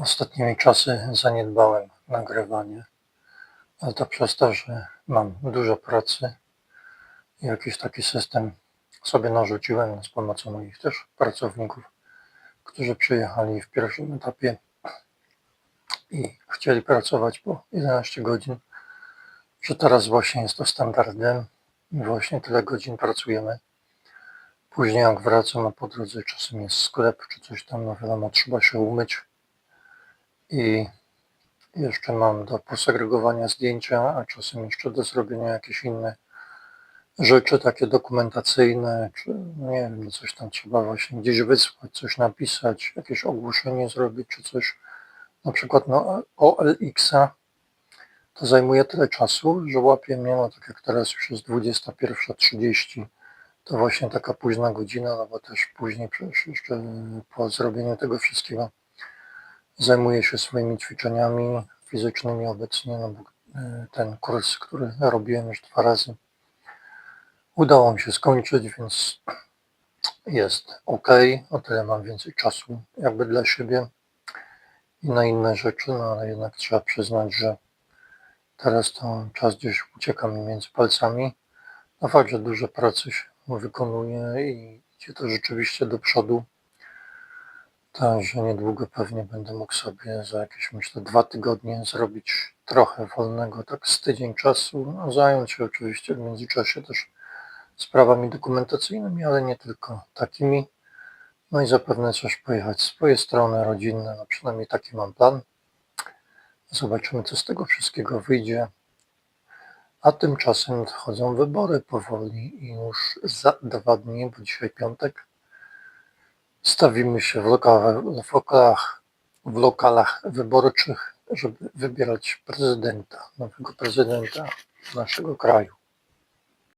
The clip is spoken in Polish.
Ostatnimi czasy zaniedbałem nagrywanie, ale to przez to, że mam dużo pracy i jakiś taki system sobie narzuciłem z pomocą moich też pracowników, którzy przyjechali w pierwszym etapie i chcieli pracować po 11 godzin, że teraz właśnie jest to standardem i właśnie tyle godzin pracujemy. Później jak wracam, a po drodze czasem jest sklep czy coś tam, no wiadomo, trzeba się umyć i jeszcze mam do posegregowania zdjęcia, a czasem jeszcze do zrobienia jakieś inne rzeczy takie dokumentacyjne, czy no nie wiem, coś tam trzeba właśnie gdzieś wysłać, coś napisać, jakieś ogłoszenie zrobić, czy coś. Na przykład no, OLX-a to zajmuje tyle czasu, że łapie mnie, no tak jak teraz już jest 21.30, to właśnie taka późna godzina, no bo też później przecież jeszcze po zrobieniu tego wszystkiego zajmuję się swoimi ćwiczeniami fizycznymi obecnie, no bo e, ten kurs, który robiłem już dwa razy, udało mi się skończyć, więc jest ok, o tyle mam więcej czasu jakby dla siebie i na inne rzeczy, no ale jednak trzeba przyznać, że teraz to czas gdzieś ucieka mi między palcami. No fakt, że dużo pracy się wykonuje i idzie to rzeczywiście do przodu. Także niedługo pewnie będę mógł sobie za jakieś myślę dwa tygodnie zrobić trochę wolnego, tak z tydzień czasu, no, zająć się oczywiście w międzyczasie też sprawami dokumentacyjnymi, ale nie tylko takimi. No i zapewne też pojechać w swoje strony rodzinne, no przynajmniej taki mam plan. Zobaczymy, co z tego wszystkiego wyjdzie. A tymczasem nadchodzą wybory powoli i już za dwa dni, bo dzisiaj piątek, stawimy się w lokalach, w lokalach, w lokalach wyborczych, żeby wybierać prezydenta, nowego prezydenta naszego kraju.